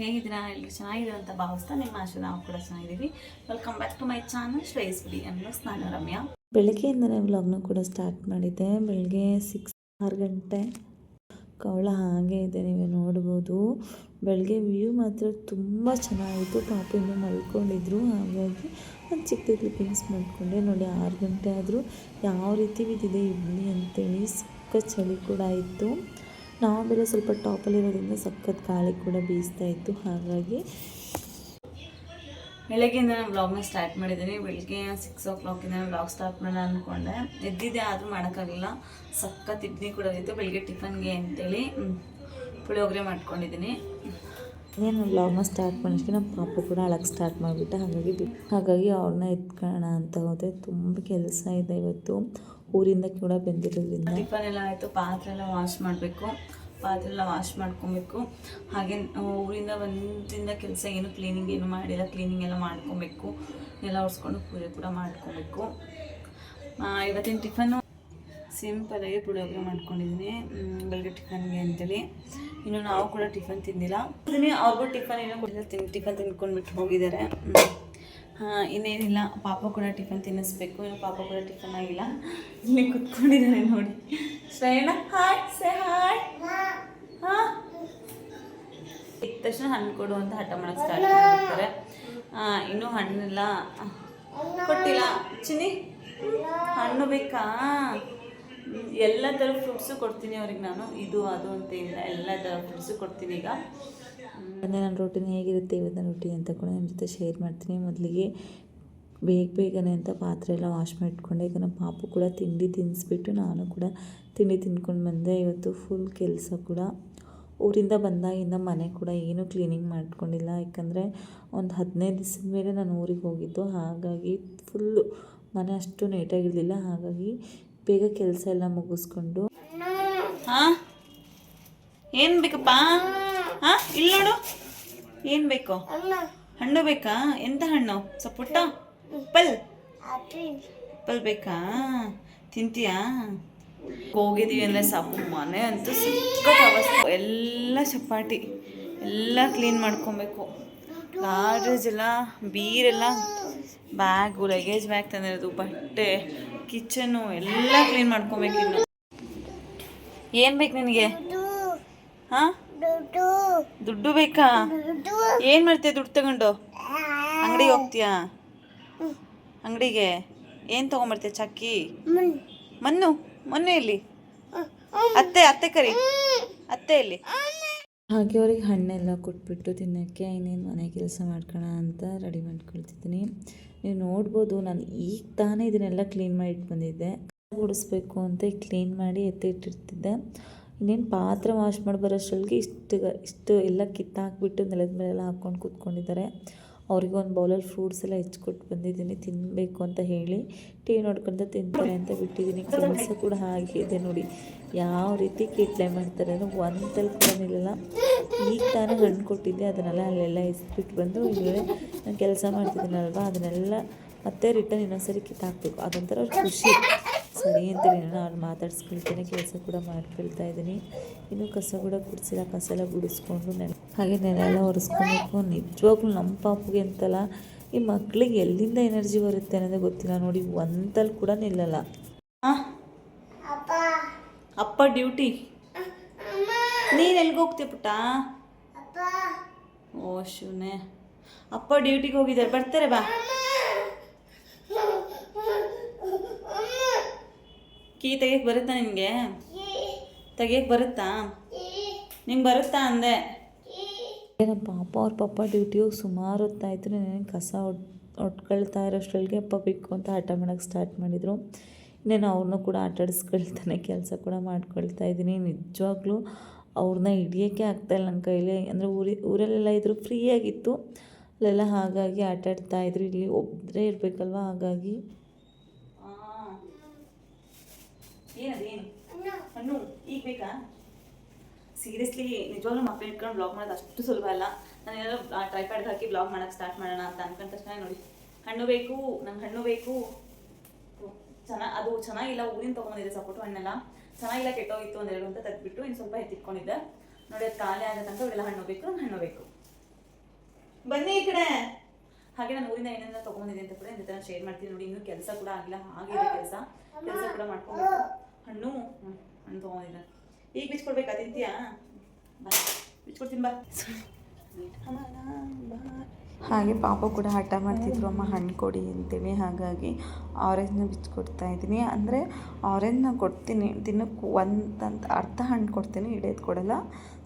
ಹೇಗಿದ್ದೀರಾ ಎಲ್ಲರೂ ಚೆನ್ನಾಗಿದ್ದೀರಾ ಅಂತ ಭಾವಿಸ್ತಾ ನಿಮ್ಮ ಆಶೆ ನಾವು ಕೂಡ ಚೆನ್ನಾಗಿದ್ದೀವಿ. Welcome back to my channel Shreyas ಬಿಡಿ ಅನ್ನೋ ಸ್ನಾನ ರಮ್ಯ. ಬೆಳಗ್ಗೆಯಿಂದನೇ ವ್ಲಾಗ್ನ ಕೂಡ ಸ್ಟಾರ್ಟ್ ಮಾಡಿದ್ದೆ. ಬೆಳಗ್ಗೆ ಸಿಕ್ಸ್ ಆರು ಗಂಟೆ ಕವಳ ಹಾಗೆ ಇದೆ, ನೀವು ನೋಡ್ಬೋದು. ಬೆಳಗ್ಗೆ ವ್ಯೂ ಮಾತ್ರ ತುಂಬ ಚೆನ್ನಾಗಿತ್ತು. ಪಾಪಿಂದು ಮಲ್ಕೊಂಡಿದ್ರು. ಹಾಗಾಗಿ ಒಂದು ಚಿಕ್ಕದು ಕ್ಲಿಪ್ಪಿಂಗ್ಸ್ ಮಾಡಿಕೊಂಡೆ. ನೋಡಿ ಆರು ಗಂಟೆ ಆದರೂ ಯಾವ ರೀತಿ ಬಿದ್ದಿದೆ, ಇಡ್ಲಿ ಅಂತೇಳಿ ಸಿಕ್ಕ ಚಳಿ ಕೂಡ ಇತ್ತು ನಾವು ಬೇರೆ ಸ್ವಲ್ಪ ಟಾಪಲ್ಲಿರೋದ್ರಿಂದ ಸಖತ್ ಗಾಳಿ ಕೂಡ ಬೀಸ್ತಾ ಇತ್ತು. ಹಾಗಾಗಿ ಬೆಳಗ್ಗೆಯಿಂದ ನಾನು ಬ್ಲಾಗ್ನ ಸ್ಟಾರ್ಟ್ ಮಾಡಿದ್ದೀನಿ. ಬೆಳಗ್ಗೆ ಸಿಕ್ಸ್ ಓ ಕ್ಲಾಕಿಂದ ನಾನು ಬ್ಲಾಗ್ ಸ್ಟಾರ್ಟ್ ಮಾಡೋಣ ಅಂದ್ಕೊಂಡೆ ಎದ್ದಿದ್ದೆ ಆದರೂ ಮಾಡೋಕ್ಕಾಗಲಿಲ್ಲ. ಸಖತ್ ಇಡ್ಲಿ ಕೂಡ ಇತ್ತು ಬೆಳಗ್ಗೆ ಟಿಫನ್ಗೆ ಅಂತೇಳಿ ಪುಳಿಯೋಗರೆ ಮಾಡ್ಕೊಂಡಿದ್ದೀನಿ. ಏನು ಬ್ಲಾಗ್ನ ಸ್ಟಾರ್ಟ್ ಮಾಡೋಕ್ಕೆ ನಮ್ಮ ಪಾಪ ಕೂಡ ಅಳಕ್ಕೆ ಸ್ಟಾರ್ಟ್ ಮಾಡಿಬಿಟ್ಟೆ. ಹಾಗಾಗಿ ಹಾಗಾಗಿ ಅವ್ರನ್ನ ಎತ್ಕೊಳ್ಳೋಣ ಅಂತ ಹೋದೆ. ತುಂಬ ಕೆಲಸ ಇದೆ ಇವತ್ತು. ಊರಿಂದ ಕೂಡ ಬಂದಿರೋದ್ರಿಂದ. ಟಿಫನ್ ಎಲ್ಲ ಆಯಿತು ಪಾತ್ರೆ ಎಲ್ಲ ವಾಶ್ ಮಾಡಬೇಕು ಪಾತ್ರೆ ಎಲ್ಲ ವಾಶ್ ಮಾಡ್ಕೊಬೇಕು. ಹಾಗೆ ಊರಿಂದ ಬಂದಿಂದ ಕೆಲಸ ಏನು ಕ್ಲೀನಿಂಗ್ ಏನು ಮಾಡಿಲ್ಲ ಕ್ಲೀನಿಂಗ್ ಎಲ್ಲ ಮಾಡ್ಕೊಬೇಕು. ಎಲ್ಲ ಒರೆಸ್ಕೊಂಡು ಪೂಜೆ ಕೂಡ ಮಾಡ್ಕೊಬೇಕು. ಇವತ್ತಿನ ಟಿಫನ್ನು ಸಿಂಪಲಾಗಿ ಪುಳಿಯೋಗರೆ ಮಾಡ್ಕೊಂಡಿದ್ದೀನಿ. ಬೆಳಗ್ಗೆ ಟಿಫನ್ಗೆ ಅಂತೇಳಿ. ಇನ್ನು ನಾವು ಕೂಡ ಟಿಫನ್ ತಿಂದಿಲ್ಲ. ಅವ್ರಿಗೂ ಟಿಫನ್ ಏನೋ ಟಿಫನ್ ತಿನ್ಕೊಂಡ್ಬಿಟ್ಟು ಹೋಗಿದ್ದಾರೆ. ಇನ್ನೇನಿಲ್ಲ. ಪಾಪ ಕೂಡ ಟಿಫನ್ ತಿನ್ನಿಸ್ಬೇಕು. ಇನ್ನು ಪಾಪ ಕೂಡ ಟಿಫನ್ ಆಗಿಲ್ಲ. ಇಲ್ಲಿ ಕುತ್ಕೊಂಡಿದ್ದಾನೆ ನೋಡಿ. ಶ್ರೇಯಣ ಹಾಯ್ ಸೆ ಹಾಯ್ ಹಾಂ? ಇದ್ದ ತಕ್ಷಣ ಹಣ್ಣು ಕೊಡು ಅಂತ ಹಠ ಮಾಡಕ್ಕೆ ಸ್ಟಾರ್ಟ್ ಮಾಡಿರ್ತಾರೆ ಇನ್ನೂ ಹಣ್ಣೆಲ್ಲ. ಕೊಟ್ಟಿಲ್ಲ. ಚಿನಿ ಹಣ್ಣು ಬೇಕಾ? ಎಲ್ಲ ಥರ ಫ್ರೂಟ್ಸು ಕೊಡ್ತೀನಿ ಅವ್ರಿಗೆ ನಾನು. ಇದು, ಅದು ಅಂತ ಇಲ್ಲ. ಎಲ್ಲ ಥರ ಫ್ರೂಟ್ಸು ಕೊಡ್ತೀನಿ ಈಗ. ಅಂದರೆ ನನ್ನ ರೊಟೀನ್ ಹೇಗಿರುತ್ತೆ ಇವತ್ತಿನ ರೊಟ್ಟಿ ಅಂತ ಕೂಡ ನಿಮ್ಮ ಜೊತೆ ಶೇರ್ ಮಾಡ್ತೀನಿ. ಮೊದಲಿಗೆ ಬೇಗ ಬೇಗನೆ ಅಂತ ಪಾತ್ರೆ ಎಲ್ಲ ವಾಶ್ ಮಾಡಿಟ್ಕೊಂಡೆ. ನಮ್ಮ ಪಾಪು ಕೂಡ ತಿಂಡಿ ತಿನ್ನಿಸ್ಬಿಟ್ಟು ನಾನು ಕೂಡ ತಿಂಡಿ ತಿನ್ಕೊಂಡು ಬಂದೆ. ಇವತ್ತು ಫುಲ್ ಕೆಲಸ ಕೂಡ ಊರಿಂದ ಬಂದಾಗಿಂದ ಮನೆ ಕೂಡ ಏನು ಕ್ಲೀನಿಂಗ್ ಮಾಡ್ಕೊಂಡಿಲ್ಲ. ಯಾಕಂದರೆ ಒಂದು ಹದಿನೈದು ದಿವಸದ ಮೇಲೆ ನಾನು ಊರಿಗೆ ಹೋಗಿದ್ದು. ಹಾಗಾಗಿ ಫುಲ್ಲು ಮನೆ ಅಷ್ಟು ನೀಟಾಗಿರಲಿಲ್ಲ ಹಾಗಾಗಿ ಬೇಗ ಕೆಲಸ ಎಲ್ಲ ಮುಗಿಸ್ಕೊಂಡು. ಹಾಂ? ಏನು ಬೇಕಪ್ಪ? ಹಾಂ ಇಲ್ಲಿ ನೋಡು. ಏನು ಬೇಕು? ಹಣ್ಣು ಬೇಕಾ? ಎಂತ ಹಣ್ಣು? ಸಪುಟ್ಟ ಉಪ್ಪಲ್ ಪಲ್. ಬೇಕಾ? ತಿಂತೀಯಾ? ಹೋಗಿದೀವಿ ಅಂದರೆ ಸಾಕು. ಮನೆ ಅಂತೂ ಸಿಕ್ಕ ಅವಸ್ಥೆ ಎಲ್ಲ ಚಪಾಟಿ ಎಲ್ಲ ಕ್ಲೀನ್ ಮಾಡ್ಕೊಬೇಕು. ಗಾರ್ಡೇಜ್ ಎಲ್ಲ ಬೀರೆಲ್ಲ ಬ್ಯಾಗು ಲಗೇಜ್ ಬ್ಯಾಗ್ ತಂದಿರೋದು. ಬಟ್ಟೆ ಕಿಚನು ಎಲ್ಲ ಕ್ಲೀನ್ ಮಾಡ್ಕೊಬೇಕಿನ್ನು ಏನು ಬೇಕು ನಿನಗೆ? ಹಾಂ? ದುಡ್ಡು. ಬೇಕಾ? ಏನು ಮಾಡ್ತೀಯ ದುಡ್ಡು ತಗೊಂಡು? ಅಂಗಡಿಗೆ ಹೋಗ್ತೀಯಾ? ಅಂಗಡಿಗೆ? ಏನು ತಗೊಂಡ್ಬರ್ತೀಯ ಚಕ್ಕಿ? ಮಣ್ಣು. ಮೊನ್ನೆ ಇಲ್ಲಿ ಅತ್ತೆ ಅತ್ತೆ ಕರಿ. ಅತ್ತೆ ಇಲ್ಲಿ ಹಾಗೆ ಅವ್ರಿಗೆ ಹಣ್ಣೆಲ್ಲ ಕೊಟ್ಬಿಟ್ಟು ತಿನ್ನೋಕ್ಕೆ ಇನ್ನೇನು ಮನೆ ಕೆಲಸ ಮಾಡ್ಕೊಳ್ಳೋಣ ಅಂತ ರೆಡಿ ಮಾಡ್ಕೊಳ್ತಿದ್ದೀನಿ. ನೀವು ನೋಡ್ಬೋದು ನಾನು ಈಗ ತಾನೇ ಇದನ್ನೆಲ್ಲ ಕ್ಲೀನ್ ಮಾಡಿ ಇಟ್ಟು ಬಂದಿದ್ದೆ ಗುಡಿಸ್ಬೇಕು ಅಂತ ಕ್ಲೀನ್ ಮಾಡಿ ಎತ್ತಿಟ್ಟಿರ್ತಿದ್ದೆ ಇನ್ನೇನು ಪಾತ್ರೆ ವಾಶ್ ಮಾಡಿ ಬರೋಷ್ಟೊಳಗೆ ಇಷ್ಟು ಇಷ್ಟು ಎಲ್ಲ ಕಿತ್ತಾಕ್ಬಿಟ್ಟು ನೆಲದ ಮೇಲೆಲ್ಲ ಹಾಕ್ಕೊಂಡು ಕೂತ್ಕೊಂಡಿದ್ದಾರೆ. ಅವ್ರಿಗೆ ಒಂದು ಬೌಲಲ್ಲಿ ಫ್ರೂಟ್ಸ್ ಎಲ್ಲ ಹೆಚ್ಕೊಟ್ಟು ಬಂದಿದ್ದೀನಿ ತಿನ್ನಬೇಕು ಅಂತ ಹೇಳಿ. ಟೀ ನೋಡ್ಕೊಂತ ತಿಂತಾರೆ ಅಂತ ಬಿಟ್ಟಿದ್ದೀನಿ. ಕೆಲಸ ಕೂಡ ಹಾಗೆ ಇದೆ ನೋಡಿ. ಯಾವ ರೀತಿ ಕಿಟ್ಲೆ ಮಾಡ್ತಾರೆ ಅಂದರೆ ಒಂದು ನಿಲ್ಲಲ್ಲ. ಈಗ ತಾನೇ ಹಣ್ಣು ಕೊಟ್ಟಿದ್ದೆ, ಅದನ್ನೆಲ್ಲ ಅಲ್ಲೆಲ್ಲ ಎಸ್ಬಿಟ್ಟು ಬಂದು ಇಲ್ಲೇ ನಾನು ಕೆಲಸ ಮಾಡ್ತಿದ್ದೀನಲ್ವಾ, ಅದನ್ನೆಲ್ಲ ಮತ್ತೆ ರಿಟರ್ನ್ ಇನ್ನೊಂದ್ಸರಿ ಕಿತ್ತಾಕ್ಬೇಕು. ಅದೊಂಥರ ಖುಷಿ. ಸರಿ ಅಂತ ನಾನು ಮಾತಾಡಿಸ್ಕೊಳ್ತೇನೆ ಕೆಲಸ ಕೂಡ ಮಾಡ್ಕೊಳ್ತಾ ಇದ್ದೀನಿ. ಇನ್ನು ಕಸ ಕೂಡ ಗುಡಿಸಿಲ್ಲ ಕಸ ಎಲ್ಲ ಗುಡಿಸ್ಕೊಂಡು ನೆನೆ ಹಾಗೆ ನೆನೆ ಎಲ್ಲ ಒರೆಸ್ಕೊಬೇಕು. ನಿಜವಾಗ್ಲೂ ನಮ್ಮ ಪಾಪುಗೆ ಅಂತಲ್ಲ ಈ ಮಕ್ಳಿಗೆ ಎಲ್ಲಿಂದ ಎನರ್ಜಿ ಬರುತ್ತೆ ಅನ್ನೋದೇ ಗೊತ್ತಿಲ್ಲ. ನೋಡಿ ಒಂದಲ್ಲಿ ಕೂಡ ನಿಲ್ಲಲ್ಲ. ಅಪ್ಪ. ಡ್ಯೂಟಿ? ನೀನು ಎಲ್ಲಿಗೆ ಹೋಗ್ತೀಯ ಪುಟ್ಟ? ಓ ಶಿವನೇ. ಅಪ್ಪ ಡ್ಯೂಟಿಗೆ ಹೋಗಿದ್ದಾರೆ. ಬರ್ತಾರೆ ಬಾ. ಕೀ ತೆಗಿಯಕ್ಕೆ ಬರುತ್ತಾ ನಿನಗೆ? ತೆಗಿಯಕ್ಕೆ ಬರುತ್ತಾ? ನಿಂಗೆ ಬರುತ್ತಾ ಅಂದೆ? ನಮ್ಮ ಪಾಪ ಅವ್ರ ಪಾಪ ಡ್ಯೂಟಿ ಹೋಗಿ ಸುಮಾರು ಹೊತ್ತಾಯ್ತು. ನಾನು ಕಸ ಒಟ್ ಒಟ್ಕೊಳ್ತಾ ಇರೋಷ್ಟರೊಳಗೆ ಅಪ್ಪ ಬಿಕ್ಕು ಅಂತ ಆಟ ಮಾಡೋಕ್ಕೆ ಸ್ಟಾರ್ಟ್ ಮಾಡಿದರು. ಇನ್ನೇನು ಅವ್ರನ್ನೂ ಕೂಡ ಆಟಾಡಿಸ್ಕೊಳ್ತಾನೆ ಕೆಲಸ ಕೂಡ ಮಾಡ್ಕೊಳ್ತಾ ಇದ್ದೀನಿ. ನಿಜವಾಗ್ಲೂ ಅವ್ರನ್ನ ಹಿಡಿಯೋಕ್ಕೆ ಆಗ್ತಾಯಿಲ್ಲ ನನ್ನ ಕೈಲಿ. ಅಂದರೆ ಊರಿ, ಊರಲ್ಲೆಲ್ಲ ಇದ್ರು ಫ್ರೀಯಾಗಿತ್ತು ಅಲ್ಲೆಲ್ಲ ಹಾಗಾಗಿ ಆಟಾಡ್ತಾ ಇದ್ರು. ಇಲ್ಲಿ ಒಬ್ಬರೇ ಇರಬೇಕಲ್ವ? ಹಾಗಾಗಿ ಏನದೇನು ಹಣ್ಣು. ಈಗ ಬೇಕಾ? ಸೀರಿಯಸ್ಲಿ ನಿಜವಾಗ್ಲೂ ಮಕ್ಕಳು ಇಟ್ಕೊಂಡು ಬ್ಲಾಗ್ ಮಾಡೋದು ಅಷ್ಟು ಸುಲಭ ಅಲ್ಲ. ನಾನು ಏನಾದ್ರು ಟ್ರೈಪ್ಯಾಡ್ಗೆ ಹಾಕಿ ಬ್ಲಾಗ್ ಮಾಡೋಕ್ಕೆ ಸ್ಟಾರ್ಟ್ ಮಾಡೋಣ ಅಂತ ಅನ್ಕೊಂಡ ತಕ್ಷಣ ನೋಡಿ. ಹಣ್ಣು ಬೇಕು, ನಂಗೆ ಹಣ್ಣು ಬೇಕು. ಚೆನ್ನಾಗಿ ಅದು ಚೆನ್ನಾಗಿಲ್ಲ, ಊರಿನ ತೊಗೊಂಬಂದಿದೆ ಸಪೋರ್ಟ್ ಹಣ್ಣೆಲ್ಲ. ಚೆನ್ನಾಗಿಲ್ಲ, ಕೆಟ್ಟೋಗಿತ್ತು ಒಂದೆರಡು ಅಂತ ತೆಗೆದ್ಬಿಟ್ಟು ಇನ್ನು ಸ್ವಲ್ಪ ಎತ್ತಿಟ್ಕೊಂಡಿದ್ದೆ ನೋಡಿ, ಅದು ಖಾಲಿ ಆಗತ್ತೆ ತನಕ ಅವೆಲ್ಲ ಹಣ್ಣು ಬೇಕು, ನಂಗೆ ಹಣ್ಣು ಬೇಕು. ಬನ್ನಿ ಈ ಕಡೆ. ಹಾಗೆ ನಾನು ಊರಿಂದ ಏನೇನೋ ತೊಗೊಂಡಿದ್ದೆ ಅಂತ ಕೂಡ ನಿನ್ನ ಶೇರ್ ಮಾಡ್ತೀನಿ ನೋಡಿ, ಇನ್ನೂ ಕೆಲಸ ಕೂಡ ಆಗಿಲ್ಲ ಹಾಗೆ ಕೆಲಸ. ಕೆಲಸ ಕೂಡ ಮಾಡ್ಕೊಬೇಕು ಹಣ್ಣು. ಹಣ್ಣು ತೊಗೊಂಡಿದ್ದ ಈಗ ಬಿಚ್ಕೊಡ್ಬೇಕಾ ತಿಂತೀಯಾ? ಬಾ. ಬಿಚ್ಕೊಡ್ತೀನಿ ಬಾ. ಹಾಗೆ ಪಾಪ ಕೂಡ ಹಠ ಮಾಡ್ತಿದ್ರು, ಅಮ್ಮ ಹಣ್ಣು ಕೊಡಿ ಅಂತೇಳಿ ಹಾಗಾಗಿ ಆರೆಂಜ್ನ ಬಿಚ್ಕೊಡ್ತಾ ಇದ್ದೀನಿ. ಅಂದರೆ ಆರೆಂಜ್ನ ಕೊಡ್ತೀನಿ, ದಿನಕ್ಕೆ ಒಂದಂತ ಅರ್ಧ ಹಣ್ಣು ಕೊಡ್ತೀನಿ, ಹಿಡಿಯೋದು ಕೊಡಲ್ಲ.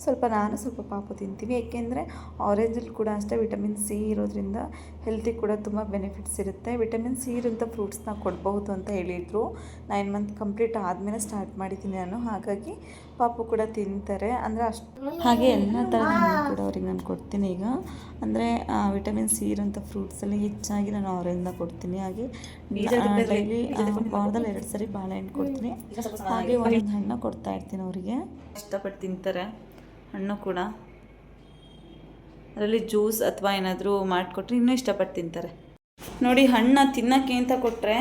ಸ್ವಲ್ಪ ನಾನು ಸ್ವಲ್ಪ ಪಾಪ ತಿಂತೀವಿ. ಏಕೆಂದರೆ ಆರೆಂಜಲ್ಲಿ ಕೂಡ ಅಷ್ಟೇ ವಿಟಮಿನ್ ಸಿ ಇರೋದ್ರಿಂದ ಹೆಲ್ತಿಗೆ ಕೂಡ ತುಂಬ ಬೆನಿಫಿಟ್ಸ್ ಇರುತ್ತೆ. ವಿಟಮಿನ್ ಸಿ ಇರೋಂಥ ಫ್ರೂಟ್ಸ್ನ ಕೊಡ್ಬಹುದು ಅಂತ ಹೇಳಿದರು. ನೈನ್ ಮಂತ್ ಕಂಪ್ಲೀಟ್ ಆದಮೇಲೆ ಸ್ಟಾರ್ಟ್ ಮಾಡಿದ್ದೀನಿ ನಾನು. ಹಾಗಾಗಿ ಪಾಪು ಕೂಡ ತಿಂತಾರೆ. ಅಂದರೆ ಅಷ್ಟು ಹಾಗೆ ಎಲ್ಲ ಥರ ಹಣ್ಣು ಕೂಡ ಅವ್ರಿಗೆ ನಾನು ಕೊಡ್ತೀನಿ ಈಗ. ಅಂದರೆ ವಿಟಮಿನ್ ಸಿ ಇರೋಂಥ ಫ್ರೂಟ್ಸಲ್ಲಿ ಹೆಚ್ಚಾಗಿ ನಾನು ಆರೆಂಜ್ನ ಕೊಡ್ತೀನಿ. ಹಾಗೆ ಡೈಲಿ ವಾರದಲ್ಲಿ ಎರಡು ಸರಿ ಬಾಳೆಹಣ್ಣು ಕೊಡ್ತೀನಿ. ಹಾಗೆ ಒಂದೊಂದು ಹಣ್ಣು ಕೊಡ್ತಾ ಇರ್ತೀನಿ ಅವರಿಗೆ. ಇಷ್ಟಪಟ್ಟು ತಿಂತಾರೆ ಹಣ್ಣು ಕೂಡ. ಅದರಲ್ಲಿ ಜ್ಯೂಸ್ ಅಥವಾ ಏನಾದರೂ ಮಾಡಿಕೊಟ್ರೆ ಇನ್ನೂ ಇಷ್ಟಪಟ್ಟು ತಿಂತಾರೆ. ನೋಡಿ ಹಣ್ಣ ತಿನ್ನಕ್ಕೆ ಅಂತ ಕೊಟ್ಟರೆ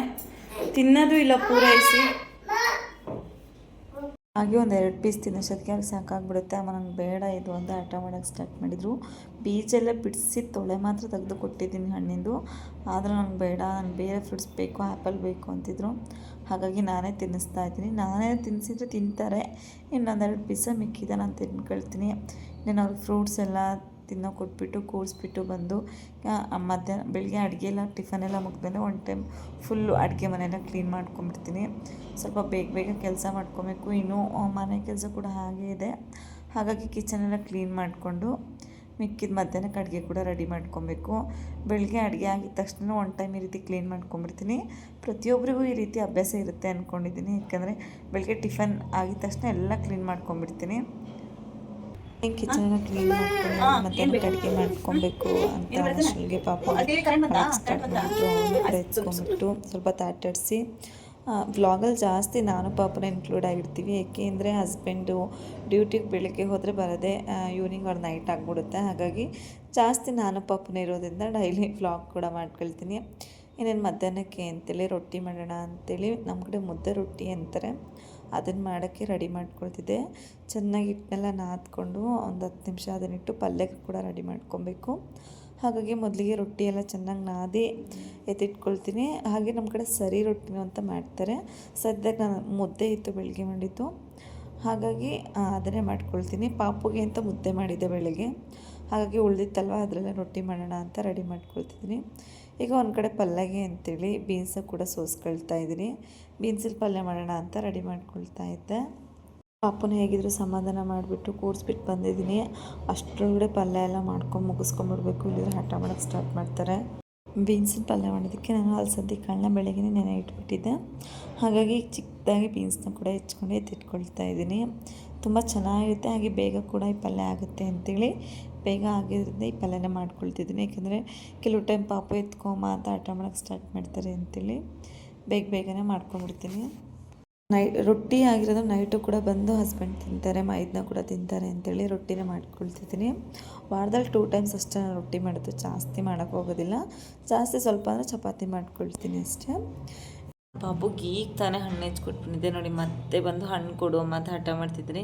ತಿನ್ನೋದು ಇಲ್ಲ ಪೂರೈಸಿ. ಹಾಗೆ ಒಂದು ಎರಡು ಪೀಸ್ ತಿನ್ನೋಷ್ಟೊತ್ತಿಗೆ ಅವ್ರಿಗೆ ಸಾಕಾಗ್ಬಿಡುತ್ತೆ. ಅಮ್ಮ ನಂಗೆ ಬೇಡ, ಇದು ಅಂತ ಆಟ ಮಾಡೋಕ್ಕೆ ಸ್ಟಾರ್ಟ್ ಮಾಡಿದರು. ಬೀಜ ಎಲ್ಲ ಬಿಡಿಸಿ ತೊಳೆ ಮಾತ್ರ ತೆಗೆದು ಕೊಟ್ಟಿದ್ದೀನಿ ಹಣ್ಣಿಂದು. ಆದರೆ ನಂಗೆ ಬೇಡ ನಾನು ಬೇರೆ ಫ್ರೂಟ್ಸ್ ಬೇಕು ಆ್ಯಪಲ್ ಬೇಕು ಅಂತಿದ್ರು. ಹಾಗಾಗಿ ನಾನೇ ತಿನ್ನಿಸ್ತಾ ಇದ್ದೀನಿ. ನಾನೇ ತಿನ್ನಿಸಿದ್ರೆ ತಿಂತಾರೆ. ಇನ್ನೊಂದೆರಡು ಪೀಸ ಮಿಕ್ಕಿದೆ, ನಾನು ತಿನ್ಕೊಳ್ತೀನಿ ಇನ್ನೇನು ಅವ್ರಿಗೆ ಫ್ರೂಟ್ಸ್ ಎಲ್ಲ ತಿನ್ನೋ ಕೊಟ್ಬಿಟ್ಟು ಕೂರಿಸ್ಬಿಟ್ಟು ಬಂದು ಮಧ್ಯಾಹ್ನ ಬೆಳಗ್ಗೆ ಅಡುಗೆ ಎಲ್ಲ, ಟಿಫನ್ ಎಲ್ಲ ಮುಗಿದ್ಮೇಲೆ ಒನ್ ಟೈಮ್ ಫುಲ್ಲು ಅಡುಗೆ ಮನೆಯೆಲ್ಲ ಕ್ಲೀನ್ ಮಾಡ್ಕೊಂಬಿಡ್ತೀನಿ ಸ್ವಲ್ಪ ಬೇಗ ಬೇಗ ಕೆಲಸ ಮಾಡ್ಕೊಬೇಕು. ಇನ್ನೂ ಮನೆ ಕೆಲಸ ಕೂಡ ಹಾಗೇ ಇದೆ. ಹಾಗಾಗಿ ಕಿಚನೆಲ್ಲ ಕ್ಲೀನ್ ಮಾಡಿಕೊಂಡು ಮಿಕ್ಕಿದ ಮಧ್ಯಾಹ್ನಕ್ಕೆ ಅಡುಗೆ ಕೂಡ ರೆಡಿ ಮಾಡ್ಕೊಬೇಕು. ಬೆಳಗ್ಗೆ ಅಡುಗೆ ಆಗಿದ ತಕ್ಷಣ ಒನ್ ಟೈಮ್ ಈ ರೀತಿ ಕ್ಲೀನ್ ಮಾಡ್ಕೊಂಬಿಡ್ತೀನಿ ಪ್ರತಿಯೊಬ್ಬರಿಗೂ ಈ ರೀತಿ ಅಭ್ಯಾಸ ಇರುತ್ತೆ ಅಂದ್ಕೊಂಡಿದ್ದೀನಿ ಯಾಕಂದರೆ ಬೆಳಗ್ಗೆ ಟಿಫನ್ ಆಗಿದ ತಕ್ಷಣ ಎಲ್ಲ ಕ್ಲೀನ್ ಮಾಡ್ಕೊಂಬಿಡ್ತೀನಿ ಕಿಚನ್ ಕ್ಲೀನ್ ಮಾಡ್ಕೊಂಡು ಮತ್ತೆ ಅಡುಗೆ ಮಾಡ್ಕೊಬೇಕು ಅಂತ ಅಷ್ಟೊಂದಿಗೆ ಪಾಪ ಸ್ಟಾರ್ಟ್ ಅವನು ಸ್ವಲ್ಪ ತಾಟಾಡಿಸಿ. ವ್ಲಾಗಲ್ಲಿ ಜಾಸ್ತಿ ನಾನು ಪಾಪನ ಇನ್ಕ್ಲೂಡ್ ಆಗಿರ್ತೀವಿ. ಏಕೆಂದರೆ ಹಸ್ಬೆಂಡು ಡ್ಯೂಟಿಗೆ ಬೆಳಗ್ಗೆ ಹೋದರೆ ಬರೋದೇ ಈವ್ನಿಂಗ್ ಅವ್ರು ನೈಟ್ ಆಗಿಬಿಡುತ್ತೆ. ಹಾಗಾಗಿ ಜಾಸ್ತಿ ನಾನು ಪಾಪನ ಇರೋದ್ರಿಂದ ಡೈಲಿ ವ್ಲಾಗ್ ಕೂಡ ಮಾಡ್ಕೊಳ್ತೀನಿ. ಇನ್ನೇನು ಮಧ್ಯಾಹ್ನಕ್ಕೆ ಅಂತೇಳಿ ರೊಟ್ಟಿ ಮಾಡೋಣ ಅಂತೇಳಿ. ನಮ್ಮ ಕಡೆ ಮುದ್ದೆ ರೊಟ್ಟಿ ಅಂತಾರೆ. ಅದನ್ನು ಮಾಡೋಕ್ಕೆ ರೆಡಿ ಮಾಡ್ಕೊಳ್ತಿದ್ದೆ. ಚೆನ್ನಾಗಿ ಹಿಟ್ಟನ್ನೆಲ್ಲ ನಾದ್ಕೊಂಡು ಒಂದು ಹತ್ತು ನಿಮಿಷ ಅದನ್ನಿಟ್ಟು ಪಲ್ಯಕ್ಕೆ ಕೂಡ ರೆಡಿ ಮಾಡ್ಕೊಬೇಕು. ಹಾಗಾಗಿ ಮೊದಲಿಗೆ ರೊಟ್ಟಿ ಎಲ್ಲ ಚೆನ್ನಾಗಿ ನಾದಿ ಎತ್ತಿಟ್ಕೊಳ್ತೀನಿ. ಹಾಗೆ ನಮ್ಮ ಕಡೆ ಸರಿ ರೊಟ್ಟಿನೂ ಅಂತ ಮಾಡ್ತಾರೆ. ಸದ್ಯಕ್ಕೆ ನಾನು ಮುದ್ದೆ ಇತ್ತು ಬೆಳಗ್ಗೆ ಮಾಡಿದ್ದು. ಹಾಗಾಗಿ ಅದನ್ನೇ ಮಾಡ್ಕೊಳ್ತೀನಿ. ಪಾಪುಗೆ ಅಂತ ಮುದ್ದೆ ಮಾಡಿದ್ದೆ ಬೆಳಗ್ಗೆ. ಹಾಗಾಗಿ ಉಳ್ದಿತ್ತಲ್ವ, ಅದರಲ್ಲೇ ರೊಟ್ಟಿ ಮಾಡೋಣ ಅಂತ ರೆಡಿ ಮಾಡ್ಕೊಳ್ತಿದ್ದೀನಿ. ಈಗ ಒಂದು ಕಡೆ ಪಲ್ಯಗೆ ಅಂತೇಳಿ ಬೀನ್ಸ ಕೂಡ ಸೋಸ್ಕೊಳ್ತಾ ಇದ್ದೀನಿ. ಬೀನ್ಸಲ್ಲಿ ಪಲ್ಯ ಮಾಡೋಣ ಅಂತ ರೆಡಿ ಮಾಡ್ಕೊಳ್ತಾ ಇದ್ದೆ. ಪಾಪನ ಹೇಗಿದ್ರು ಸಮಾಧಾನ ಮಾಡಿಬಿಟ್ಟು ಕೂರಿಸ್ಬಿಟ್ಟು ಬಂದಿದ್ದೀನಿ. ಅಷ್ಟರೊಳಗಡೆ ಪಲ್ಯ ಎಲ್ಲ ಮಾಡ್ಕೊಂಡು ಮುಗಿಸ್ಕೊಂಬಿಡ್ಬೇಕು ಇಲ್ಲಿದ್ರೆ ಹಠ ಮಾಡೋಕ್ಕೆ ಸ್ಟಾರ್ಟ್ ಮಾಡ್ತಾರೆ. ಬೀನ್ಸಿನ ಪಲ್ಯ ಮಾಡೋದಕ್ಕೆ ನಾನು ಅಲಸಂದಿ ಕಾಳನ್ನ ಬೆಳಗ್ಗೆ ನೆನೆ ಇಟ್ಬಿಟ್ಟಿದ್ದೆ. ಹಾಗಾಗಿ ಚಿಕ್ಕದಾಗಿ ಬೀನ್ಸ್ನ ಕೂಡ ಹೆಚ್ಕೊಂಡು ಎತ್ತಿಟ್ಕೊಳ್ತಾ ಇದ್ದೀನಿ. ತುಂಬ ಚೆನ್ನಾಗಿರುತ್ತೆ. ಹಾಗೆ ಬೇಗ ಕೂಡ ಈ ಪಲ್ಯ ಆಗುತ್ತೆ ಅಂತೇಳಿ ಬೇಗ ಆಗಿರೋದ್ರಿಂದ ಈ ಪಲ್ಯನ ಮಾಡ್ಕೊಳ್ತಿದ್ದೀನಿ. ಯಾಕಂದರೆ ಕೆಲವು ಟೈಮ್ ಪಾಪ ಎತ್ಕೊಂಬ ಅಂತ ಆಟ ಮಾಡೋಕ್ಕೆ ಸ್ಟಾರ್ಟ್ ಮಾಡ್ತಾರೆ ಅಂತೇಳಿ ಬೇಗ ಬೇಗನೆ ಮಾಡ್ಕೊಂಡ್ಬಿಡ್ತೀನಿ. ನೈ, ರೊಟ್ಟಿ ಆಗಿರೋದು ನೈಟು ಕೂಡ ಬಂದು ಹಸ್ಬೆಂಡ್ ತಿಂತಾರೆ ಮೈದನ ಕೂಡ ತಿಂತಾರೆ ಅಂತೇಳಿ ರೊಟ್ಟಿನ ಮಾಡ್ಕೊಳ್ತಿದ್ದೀನಿ. ವಾರದಲ್ಲಿ ಟೂ ಟೈಮ್ಸ್ ಅಷ್ಟೇ ನಾನು ರೊಟ್ಟಿ ಮಾಡೋದು. ಜಾಸ್ತಿ ಮಾಡೋಕ್ಕೆ ಹೋಗೋದಿಲ್ಲ. ಜಾಸ್ತಿ ಸ್ವಲ್ಪ ಅಂದರೆ ಚಪಾತಿ ಮಾಡ್ಕೊಳ್ತೀನಿ ಅಷ್ಟೇ. ಬಾಬುಗೆ ಈಗ ತಾನೇ ಹಣ್ಣು ಹೆಚ್ಕೊಟ್ಬಿಟ್ಟಿದ್ದೆ ನೋಡಿ, ಮತ್ತೆ ಬಂದು ಹಣ್ಣು ಕೊಡು ಮತ್ತೆ ಹಠ ಮಾಡ್ತಿದ್ರೆ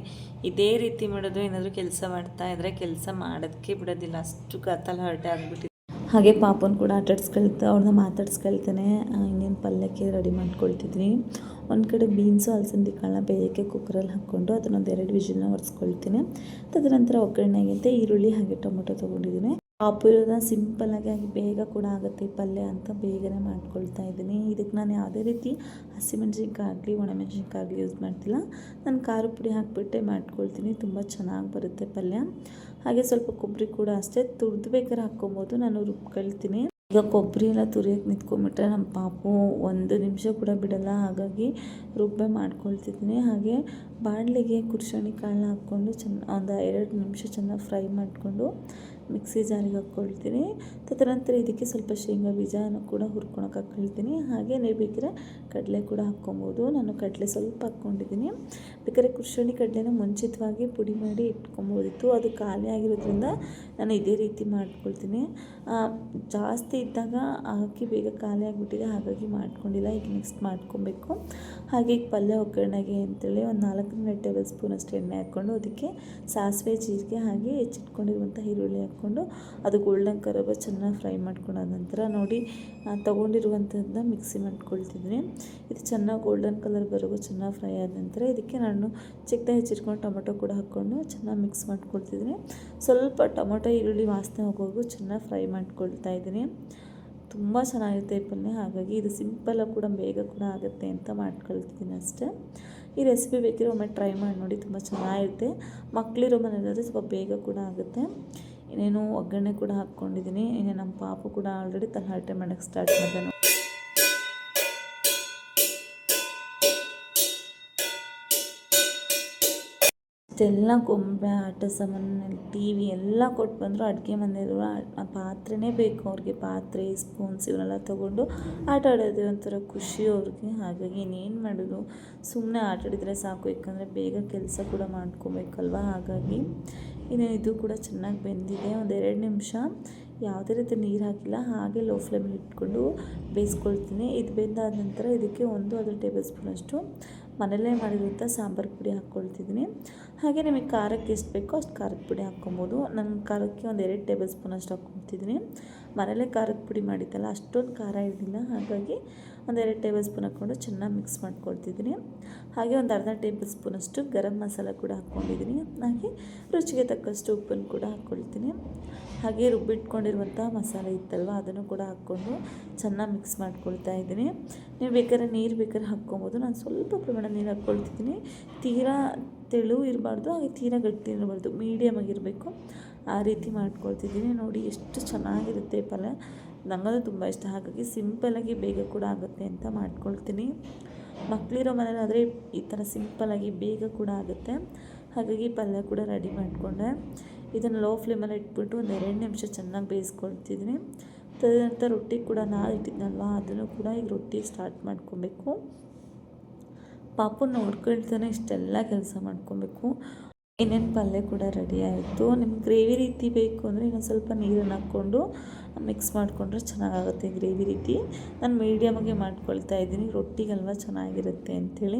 ಇದೇ ರೀತಿ ಮಾಡೋದು, ಏನಾದರೂ ಕೆಲಸ ಮಾಡ್ತಾ ಇದ್ರೆ ಕೆಲಸ ಮಾಡೋದಕ್ಕೆ ಬಿಡೋದಿಲ್ಲ, ಅಷ್ಟು ಕತ್ತಲು ಹರಟೆ ಆಗಿಬಿಟ್ಟಿದೆ. ಹಾಗೆ ಪಾಪನ ಕೂಡ ಆಟಾಡ್ಸ್ಕೊಳ್ತಾ ಅವ್ರನ್ನ ಮಾತಾಡ್ಸ್ಕೊಳ್ತಾನೆ ಇನ್ನೇನು ಪಲ್ಯಕ್ಕೆ ರೆಡಿ ಮಾಡ್ಕೊಳ್ತಿದ್ದೀನಿ ಒಂದು ಕಡೆ ಬೀನ್ಸು, ಅಲಸಂದಿ ಕಾಳನ್ನ ಬೇಯಕ್ಕೆ ಕುಕ್ಕರಲ್ಲಿ ಹಾಕ್ಕೊಂಡು ಅದನ್ನೊಂದು ಎರಡು ವಿಷನ್ನ ಒರೆಸ್ಕೊಳ್ತೀನಿ. ತದನಂತರ ಒಗ್ಗರಣೆಗಿಂತ ಈರುಳ್ಳಿ ಹಾಗೆ ಟೊಮೊಟೊ ತೊಗೊಂಡಿದ್ದೀನಿ. ಪಾಪು ಇರೋದನ್ನ ಸಿಂಪಲ್ಲಾಗಿ ಹಾಗೆ ಬೇಗ ಕೂಡ ಆಗುತ್ತೆ ಈ ಪಲ್ಯ ಅಂತ ಬೇಗನೆ ಮಾಡ್ಕೊಳ್ತಾ ಇದ್ದೀನಿ. ಇದಕ್ಕೆ ನಾನು ಯಾವುದೇ ರೀತಿ ಹಸಿಮೆಣ್ಸಿನ್ಕಾಗಲಿ ಒಣಮೆಣಸಿನ್ಕಾಗಲಿ ಯೂಸ್ ಮಾಡ್ತಿಲ್ಲ. ನಾನು ಖಾರ ಪುಡಿ ಹಾಕಿಬಿಟ್ಟೆ ಮಾಡ್ಕೊಳ್ತೀನಿ. ತುಂಬ ಚೆನ್ನಾಗಿ ಬರುತ್ತೆ ಪಲ್ಯ. ಹಾಗೆ ಸ್ವಲ್ಪ ಕೊಬ್ಬರಿ ಕೂಡ ಅಷ್ಟೇ. ತುರಿದು ಬೇಕಾದ್ರೆ ಹಾಕ್ಕೊಬೋದು. ನಾನು ರುಬ್ಕೊಳ್ತೀನಿ. ಈಗ ಕೊಬ್ಬರಿ ಎಲ್ಲ ತುರಿಯೋಕೆ ನಿಂತ್ಕೊಂಡ್ಬಿಟ್ರೆ ನಮ್ಮ ಪಾಪು ಒಂದು ನಿಮಿಷ ಕೂಡ ಬಿಡಲ್ಲ. ಹಾಗಾಗಿ ರುಬ್ಬೆ ಮಾಡ್ಕೊಳ್ತಿದ್ದೀನಿ. ಹಾಗೆ ಬಾಣಲೆಗೆ ಕುರ್ಸಣಿ ಕಾಳನ್ನ ಹಾಕ್ಕೊಂಡು ಚೆನ್ನ, ಒಂದು ಎರಡು ನಿಮಿಷ ಚೆನ್ನಾಗಿ ಫ್ರೈ ಮಾಡಿಕೊಂಡು ಮಿಕ್ಸಿ ಜಾರಿಗೆ ಹಾಕ್ಕೊಳ್ತೀನಿ. ತದನಂತರ ಇದಕ್ಕೆ ಸ್ವಲ್ಪ ಶೇಂಗಾ ಬೀಜನ ಕೂಡ ಹುರ್ಕೊಳಕ್ಕೆ ಹಾಕ್ಕೊಳ್ತೀನಿ. ಹಾಗೆ ನೀವು ಬೇಕಿದ್ರೆ ಕಡಲೆ ಕೂಡ ಹಾಕ್ಕೊಬೋದು. ನಾನು ಕಡಲೆ ಸ್ವಲ್ಪ ಹಾಕ್ಕೊಂಡಿದ್ದೀನಿ. ಬೇಕಾದ್ರೆ ಕುರ್ಸಣಿ ಕಡಲೆನ ಮುಂಚಿತವಾಗಿ ಪುಡಿ ಮಾಡಿ ಇಟ್ಕೊಬೋದಿತ್ತು. ಅದು ಖಾಲಿ ಆಗಿರೋದ್ರಿಂದ ನಾನು ಇದೇ ರೀತಿ ಮಾಡ್ಕೊಳ್ತೀನಿ. ಜಾಸ್ತಿ ಇದ್ದಾಗ ಹಾಕಿ ಬೇಗ ಖಾಲಿ ಆಗಿಬಿಟ್ಟಿದೆ, ಹಾಗಾಗಿ ಮಾಡ್ಕೊಂಡಿಲ್ಲ. ಈಗ ನೆಕ್ಸ್ಟ್ ಮಾಡ್ಕೊಬೇಕು. ಹಾಗೆ ಈಗ ಪಲ್ಯ ಒಗ್ಗರಣೆಗೆ ಅಂತೇಳಿ ಒಂದು ನಾಲ್ಕರಿಂದ ಟೇಬಲ್ ಸ್ಪೂನ್ ಅಷ್ಟು ಎಣ್ಣೆ ಹಾಕ್ಕೊಂಡು ಅದಕ್ಕೆ ಸಾಸಿವೆ, ಜೀರಿಗೆ ಹಾಗೆ ಹೆಚ್ಚಿಟ್ಕೊಂಡಿರುವಂಥ ಈರುಳ್ಳಿ ಹಾಕ್ಕೊಂಡು ಅದು ಗೋಲ್ಡನ್ ಕರಬ ಚೆನ್ನಾಗಿ ಫ್ರೈ ಮಾಡ್ಕೊಂಡಾದ ನಂತರ ನೋಡಿ ತೊಗೊಂಡಿರುವಂಥದ್ದನ್ನ ಮಿಕ್ಸಿ ಮಾಡ್ಕೊಳ್ತಿದ್ದೀನಿ. ಇದು ಚೆನ್ನಾಗಿ ಗೋಲ್ಡನ್ ಕಲರ್ ಬರೋ ಚೆನ್ನಾಗಿ ಫ್ರೈ ಆದ ನಂತರ ಇದಕ್ಕೆ ನಾನು ಚಿಕ್ಕದಾಗಿ ಹೆಚ್ಚಿಟ್ಕೊಂಡು ಟೊಮೊಟೊ ಕೂಡ ಹಾಕ್ಕೊಂಡು ಚೆನ್ನಾಗಿ ಮಿಕ್ಸ್ ಮಾಡ್ಕೊಳ್ತಿದ್ದೀನಿ. ಸ್ವಲ್ಪ ಟೊಮೊಟೊ, ಈರುಳ್ಳಿ ವಾಸನೆ ಹೋಗೋವರೆಗೂ ಚೆನ್ನಾಗಿ ಫ್ರೈ ಮಾಡ್ಕೊಳ್ತಾ ಇದ್ದೀನಿ. ತುಂಬ ಚೆನ್ನಾಗಿರುತ್ತೆ ಈ ಪಲ್ಯ. ಹಾಗಾಗಿ ಇದು ಸಿಂಪಲ್ಲಾಗಿ ಕೂಡ ಬೇಗ ಕೂಡ ಆಗುತ್ತೆ ಅಂತ ಮಾಡ್ಕೊಳ್ತಿದ್ದೀನಿ ಅಷ್ಟೇ. ಈ ರೆಸಿಪಿ ಬೇಕಿದ್ರೆ ಒಮ್ಮೆ ಟ್ರೈ ಮಾಡಿ ನೋಡಿ, ತುಂಬ ಚೆನ್ನಾಗಿರುತ್ತೆ. ಮಕ್ಕಳಿರೋ ಮನೆಯಲ್ಲಾದರೆ ಸ್ವಲ್ಪ ಬೇಗ ಕೂಡ ಆಗುತ್ತೆ. ಇನ್ನೇನು ಒಗ್ಗರಣೆ ಕೂಡ ಹಾಕ್ಕೊಂಡಿದ್ದೀನಿ. ಇನ್ನೇ ನಮ್ಮ ಪಾಪು ಕೂಡ ಆಲ್ರೆಡಿ ತಲಹರಟೆ ಮಾಡೋಕ್ಕೆ ಸ್ಟಾರ್ಟ್ ಮಾಡಿದೆ ಇಷ್ಟೆಲ್ಲ ಗೊಂಬೆ ಆಟ ಸಾಮಾನು ಟಿ ವಿ ಎಲ್ಲ ಕೊಟ್ಟು ಬಂದರು ಅಡುಗೆ ಮನೆಯವರು ಪಾತ್ರೆನೇ ಬೇಕು. ಅವ್ರಿಗೆ ಪಾತ್ರೆ ಸ್ಪೂನ್ಸ್ ಇವನ್ನೆಲ್ಲ ತೊಗೊಂಡು ಆಟ ಆಡೋದು ಒಂಥರ ಖುಷಿ ಅವ್ರಿಗೆ. ಹಾಗಾಗಿ ಇನ್ನೇನು ಮಾಡೋದು? ಸುಮ್ಮನೆ ಆಟ ಆಡಿದರೆ ಸಾಕು, ಯಾಕಂದರೆ ಬೇಗ ಕೆಲಸ ಕೂಡ ಮಾಡ್ಕೊಬೇಕಲ್ವ? ಹಾಗಾಗಿ ಇನ್ನೇನು ಇದು ಕೂಡ ಚೆನ್ನಾಗಿ ಬೆಂದಿದೆ. ಒಂದು ಎರಡು ನಿಮಿಷ. ಯಾವುದೇ ರೀತಿ ನೀರು ಹಾಕಿಲ್ಲ, ಹಾಗೆ ಲೋ ಫ್ಲೇಮಲ್ಲಿ ಇಟ್ಕೊಂಡು ಬೇಯಿಸ್ಕೊಳ್ತೀನಿ. ಇದು ಬೆಂದಾದ ನಂತರ ಇದಕ್ಕೆ ಒಂದು ಅದು ಟೇಬಲ್ ಸ್ಪೂನಷ್ಟು ಮನೆಯಲ್ಲೇ ಮಾಡಿರುವಂಥ ಸಾಂಬಾರು ಪುಡಿ ಹಾಕ್ಕೊಳ್ತಿದ್ದೀನಿ. ಹಾಗೆ ನಿಮಗೆ ಖಾರಕ್ಕೆ ಎಷ್ಟು ಬೇಕೋ ಅಷ್ಟು ಖಾರದ ಪುಡಿ ಹಾಕ್ಕೊಬೋದು. ನನ್ನ ಖಾರಕ್ಕೆ ಒಂದು ಎರಡು ಟೇಬಲ್ ಸ್ಪೂನ್ ಅಷ್ಟು ಹಾಕ್ಕೊಳ್ತಿದ್ದೀನಿ. ಮನೆಯಲ್ಲೇ ಖಾರದ ಪುಡಿ ಮಾಡಿದ್ದಲ್ಲ, ಅಷ್ಟೊಂದು ಖಾರ ಇರಲಿಲ್ಲ. ಹಾಗಾಗಿ ಒಂದು ಎರಡು ಟೇಬಲ್ ಸ್ಪೂನ್ ಹಾಕ್ಕೊಂಡು ಚೆನ್ನಾಗಿ ಮಿಕ್ಸ್ ಮಾಡ್ಕೊಳ್ತಿದ್ದೀನಿ. ಹಾಗೆ ಒಂದು ಅರ್ಧ ಟೇಬಲ್ ಸ್ಪೂನಷ್ಟು ಗರಂ ಮಸಾಲ ಕೂಡ ಹಾಕ್ಕೊಂಡಿದ್ದೀನಿ. ಹಾಗೆ ರುಚಿಗೆ ತಕ್ಕಷ್ಟು ಉಪ್ಪನ್ನು ಕೂಡ ಹಾಕ್ಕೊಳ್ತೀನಿ. ಹಾಗೆ ರುಬ್ಬಿಟ್ಕೊಂಡಿರುವಂಥ ಮಸಾಲೆ ಇತ್ತಲ್ವ, ಅದನ್ನು ಕೂಡ ಹಾಕ್ಕೊಂಡು ಚೆನ್ನಾಗಿ ಮಿಕ್ಸ್ ಮಾಡ್ಕೊಳ್ತಾ ಇದ್ದೀನಿ. ನೀವು ಬೇಕಾದ್ರೆ ನೀರು ಬೇಕಾದ್ರೆ ಹಾಕ್ಕೊಬೋದು. ನಾನು ಸ್ವಲ್ಪ ಪ್ರಮಾಣ ನೀರು ಹಾಕ್ಕೊಳ್ತಿದ್ದೀನಿ. ತೀರಾ ತೆಳು ಇರಬಾರ್ದು, ಹಾಗೆ ತೀರಾ ಗಟ್ಟಿ ಇರಬಾರ್ದು ಮೀಡಿಯಮ್ ಆಗಿರಬೇಕು. ಆ ರೀತಿ ಮಾಡ್ಕೊಳ್ತಿದ್ದೀನಿ. ನೋಡಿ ಎಷ್ಟು ಚೆನ್ನಾಗಿರುತ್ತೆ ಪಲ್ಯ. ನನಗದು ತುಂಬ ಇಷ್ಟ. ಹಾಗಾಗಿ ಸಿಂಪಲ್ಲಾಗಿ ಬೇಗ ಕೂಡ ಆಗುತ್ತೆ ಅಂತ ಮಾಡ್ಕೊಳ್ತೀನಿ. ಮಕ್ಕಳಿರೋ ಮನೇಲಾದರೆ ಈ ಥರ ಸಿಂಪಲ್ಲಾಗಿ ಬೇಗ ಕೂಡ ಆಗುತ್ತೆ. ಹಾಗಾಗಿ ಪಲ್ಯ ಕೂಡ ರೆಡಿ ಮಾಡಿಕೊಂಡೆ. ಇದನ್ನು ಲೋ ಫ್ಲೇಮಲ್ಲಿ ಇಟ್ಬಿಟ್ಟು ಒಂದು ಎರಡು ನಿಮಿಷ ಚೆನ್ನಾಗಿ ಬೇಯಿಸ್ಕೊಳ್ತಿದ್ದೀನಿ. ತದನಂತರ ರೊಟ್ಟಿ ಕೂಡ ನಾ ಇಟ್ಟಿದ್ನಲ್ವ, ಅದನ್ನು ಕೂಡ ಈಗ ರೊಟ್ಟಿ ಸ್ಟಾರ್ಟ್ ಮಾಡ್ಕೊಬೇಕು. ಪಾಪು ನೋಡ್ಕೊಳ್ತಾನೆ, ಇಷ್ಟೆಲ್ಲ ಕೆಲಸ ಮಾಡ್ಕೊಬೇಕು. ಇನ್ನೇನು ಪಲ್ಯ ಕೂಡ ರೆಡಿ ಆಯಿತು. ನಿಮ್ಗೆ ಗ್ರೇವಿ ರೀತಿ ಬೇಕು ಅಂದರೆ ಇನ್ನೊಂದು ಸ್ವಲ್ಪ ನೀರನ್ನು ಹಾಕ್ಕೊಂಡು ಮಿಕ್ಸ್ ಮಾಡಿಕೊಂಡ್ರೆ ಚೆನ್ನಾಗಾಗುತ್ತೆ ಗ್ರೇವಿ ರೀತಿ. ನಾನು ಮೀಡಿಯಮ್ಗೆ ಮಾಡ್ಕೊಳ್ತಾ ಇದ್ದೀನಿ. ರೊಟ್ಟಿಗಲ್ವ ಚೆನ್ನಾಗಿರುತ್ತೆ ಅಂಥೇಳಿ.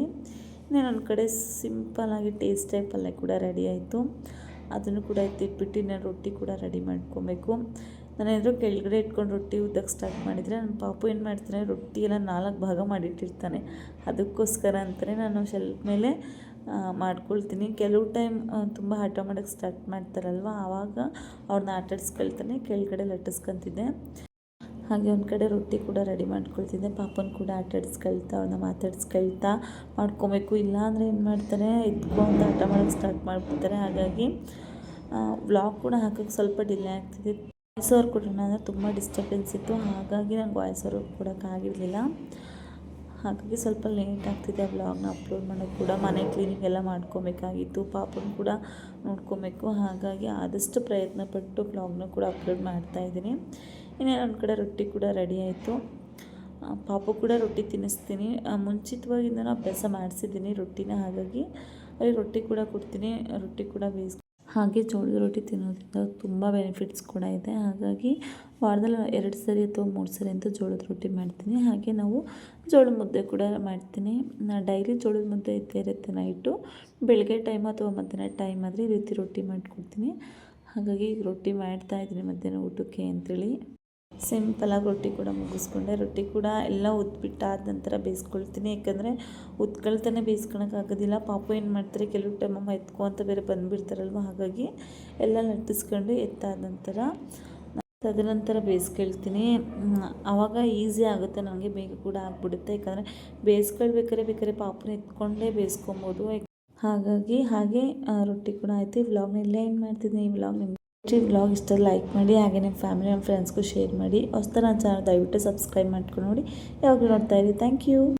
ಇನ್ನೇನು ಒಂದು ಕಡೆ ಸಿಂಪಲ್ಲಾಗಿ ಟೇಸ್ಟಾಗಿ ಪಲ್ಯ ಕೂಡ ರೆಡಿ ಆಯಿತು. ಅದನ್ನು ಕೂಡ ಎತ್ತಿಟ್ಬಿಟ್ಟು ನಾನು ರೊಟ್ಟಿ ಕೂಡ ರೆಡಿ ಮಾಡ್ಕೊಬೇಕು. ನಾನೇನಾದರೂ ಕೆಳಗಡೆ ಇಟ್ಕೊಂಡು ರೊಟ್ಟಿ ಉದ್ದಕ್ಕೆ ಸ್ಟಾರ್ಟ್ ಮಾಡಿದರೆ ನನ್ನ ಪಾಪು ಏನು ಮಾಡ್ತಾನೆ ರೊಟ್ಟಿ ಎಲ್ಲ ನಾಲ್ಕು ಭಾಗ ಮಾಡಿಟ್ಟಿರ್ತಾನೆ. ಅದಕ್ಕೋಸ್ಕರ ಅಂತಲೇ ನಾನು ಶೆಲ್ಫ್ ಮೇಲೆ ಮಾಡ್ಕೊಳ್ತೀನಿ. ಕೆಲವು ಟೈಮ್ ತುಂಬ ಹಠ ಮಾಡೋಕ್ಕೆ ಸ್ಟಾರ್ಟ್ ಮಾಡ್ತಾರಲ್ವ? ಆವಾಗ ಅವ್ರನ್ನ ಆಟಾಡಿಸ್ಕೊಳ್ತಾನೆ, ಕೆಳಗಡೆ ಲಟ್ಟಿಸ್ಕೊತಿದ್ದೆ. ಹಾಗೆ ಒಂದು ಕಡೆ ರೊಟ್ಟಿ ಕೂಡ ರೆಡಿ ಮಾಡ್ಕೊಳ್ತಿದ್ದೆ. ಪಾಪನ ಕೂಡ ಆಟಾಡಿಸ್ಕೊಳ್ತಾ ಅವ್ರನ್ನ ಮಾತಾಡ್ಸ್ಕೊಳ್ತಾ ಮಾಡ್ಕೊಬೇಕು. ಇಲ್ಲಾಂದರೆ ಏನು ಮಾಡ್ತಾರೆ ಎತ್ಕೊಂಡು ಆಟ ಮಾಡೋಕ್ಕೆ ಸ್ಟಾರ್ಟ್ ಮಾಡ್ಬಿಡ್ತಾರೆ. ಹಾಗಾಗಿ ವ್ಲಾಗ್ ಕೂಡ ಹಾಕೋಕ್ಕೆ ಸ್ವಲ್ಪ ಡಿಲೇ ಆಗ್ತಿದೆ. ವಾಯ್ಸ್ ಕೊಡೋಣ ಅಂದರೆ ತುಂಬ ಡಿಸ್ಟರ್ಬೆನ್ಸ್ ಇತ್ತು. ಹಾಗಾಗಿ ನಂಗೆ ವಾಯ್ಸ್ ಓವರ್ ಕೊಡೋಕ್ಕಾಗಿರಲಿಲ್ಲ ಹಾಗಾಗಿ ಸ್ವಲ್ಪ ಲೇಟ್ ಆಗ್ತಿದೆ ವ್ಲಾಗ್ನ ಅಪ್ಲೋಡ್ ಮಾಡೋಕ್ಕೆ ಕೂಡ. ಮನೆ ಕ್ಲೀನಿಂಗ್ ಎಲ್ಲ ಮಾಡ್ಕೊಬೇಕಾಗಿತ್ತು, ಪಾಪನ ಕೂಡ ನೋಡ್ಕೊಬೇಕು. ಹಾಗಾಗಿ ಆದಷ್ಟು ಪ್ರಯತ್ನಪಟ್ಟು ವ್ಲಾಗ್ನ ಕೂಡ ಅಪ್ಲೋಡ್ ಮಾಡ್ತಾಯಿದ್ದೀನಿ ಇನ್ನೇನು ಒಂದು ಕಡೆ ರೊಟ್ಟಿ ಕೂಡ ರೆಡಿ ಆಯಿತು. ಪಾಪು ಕೂಡ ರೊಟ್ಟಿ ತಿನ್ನಿಸ್ತೀನಿ. ಮುಂಚಿತವಾಗಿಂದ ಅಭ್ಯಾಸ ಮಾಡಿಸಿದ್ದೀನಿ ರೊಟ್ಟಿನ. ಹಾಗಾಗಿ ಅಲ್ಲಿ ರೊಟ್ಟಿ ಕೂಡ ಕೊಡ್ತೀನಿ. ರೊಟ್ಟಿ ಕೂಡ ಬೇಯಿಸ್ ಹಾಗೆ ಜೋಳದ ರೊಟ್ಟಿ ತಿನ್ನೋದ್ರಿಂದ ತುಂಬ ಬೆನಿಫಿಟ್ಸ್ ಕೂಡ ಇದೆ. ಹಾಗಾಗಿ ವಾರದಲ್ಲಿ ಎರಡು ಸರಿ ಅಥವಾ ಮೂರು ಸರಿ ಅಂತ ಜೋಳದ ರೊಟ್ಟಿ ಮಾಡ್ತೀನಿ. ಹಾಗೆ ನಾವು ಜೋಳದ ಮುದ್ದೆ ಕೂಡ ಮಾಡ್ತೀನಿ. ನಾ ಡೈಲಿ ಜೋಳದ ಮುದ್ದೆ ಇದ್ದೇ ಇರುತ್ತೆ ನೈಟು. ಬೆಳಗ್ಗೆ ಟೈಮ್ ಅಥವಾ ಮಧ್ಯಾಹ್ನ ಟೈಮ್ ಆದರೆ ಈ ರೀತಿ ರೊಟ್ಟಿ ಮಾಡಿಕೊಡ್ತೀನಿ. ಹಾಗಾಗಿ ರೊಟ್ಟಿ ರೊಟ್ಟಿ ಮಾಡ್ತಾಯಿದ್ದೀನಿ ಮಧ್ಯಾಹ್ನ ಊಟಕ್ಕೆ ಅಂಥೇಳಿ ಸಿಂಪಲಾಗಿ ರೊಟ್ಟಿ ಕೂಡ ಮುಗಿಸ್ಕೊಂಡೆ. ರೊಟ್ಟಿ ಕೂಡ ಎಲ್ಲ ಉದ್ಬಿಟ್ಟಾದ ನಂತರ ಬೇಯಿಸ್ಕೊಳ್ತೀನಿ. ಯಾಕಂದರೆ ಉತ್ಕೊಳ್ತಾನೆ ಬೇಯಿಸ್ಕೊಳಕ್ಕಾಗೋದಿಲ್ಲ ಪಾಪು ಏನು ಮಾಡ್ತಾರೆ ಕೆಲವು ಟೈಮ್ ಅಮ್ಮ ಅಂತ ಬೇರೆ ಬಂದುಬಿಡ್ತಾರಲ್ವ? ಹಾಗಾಗಿ ಎಲ್ಲ ಲಟ್ಟಿಸ್ಕೊಂಡು ಎತ್ತಾದ ನಂತರ ತದನಂತರ ಬೇಯಿಸ್ಕೊಳ್ತೀನಿ. ಆವಾಗ ಈಸಿ ಆಗುತ್ತೆ. ನನಗೆ ಬೇಗ ಕೂಡ ಆಗಿಬಿಡುತ್ತೆ. ಯಾಕಂದರೆ ಬೇಯಿಸ್ಕೊಳ್ಬೇಕಾದ್ರೆ ಬೇಕಾದ್ರೆ ಪಾಪುನ ಎತ್ಕೊಂಡೇ ಬೇಯಿಸ್ಕೊಬೋದು. ಹಾಗಾಗಿ ಹಾಗೆ ರೊಟ್ಟಿ ಕೂಡ ಆಯಿತು. ವ್ಲಾಗ್ನ ಇಲ್ಲೇ ಏನು ಮಾಡ್ತಿದ್ದೀನಿ. ಈ ವ್ಲಾಗ್ ಈ ವ್ಲಾಗ್ ಇಷ್ಟ ಲೈಕ್ ಮಾಡಿ ಹಾಗೆ ನಿಮ್ಮ ಫ್ಯಾಮಿಲಿ ನಮ್ಮ ಫ್ರೆಂಡ್ಸ್ಗೂ ಶೇರ್ ಮಾಡಿ ಹೊಸ್ತರ ಚಾನಲ್ ದಯವಿಟ್ಟು ಸಬ್ಸ್ಕ್ರೈಬ್ ಮಾಡ್ಕೊಂಡು ನೋಡಿ ಯಾವಾಗಲೂ ನೋಡ್ತಾ ಇರಿ ಥ್ಯಾಂಕ್ ಯು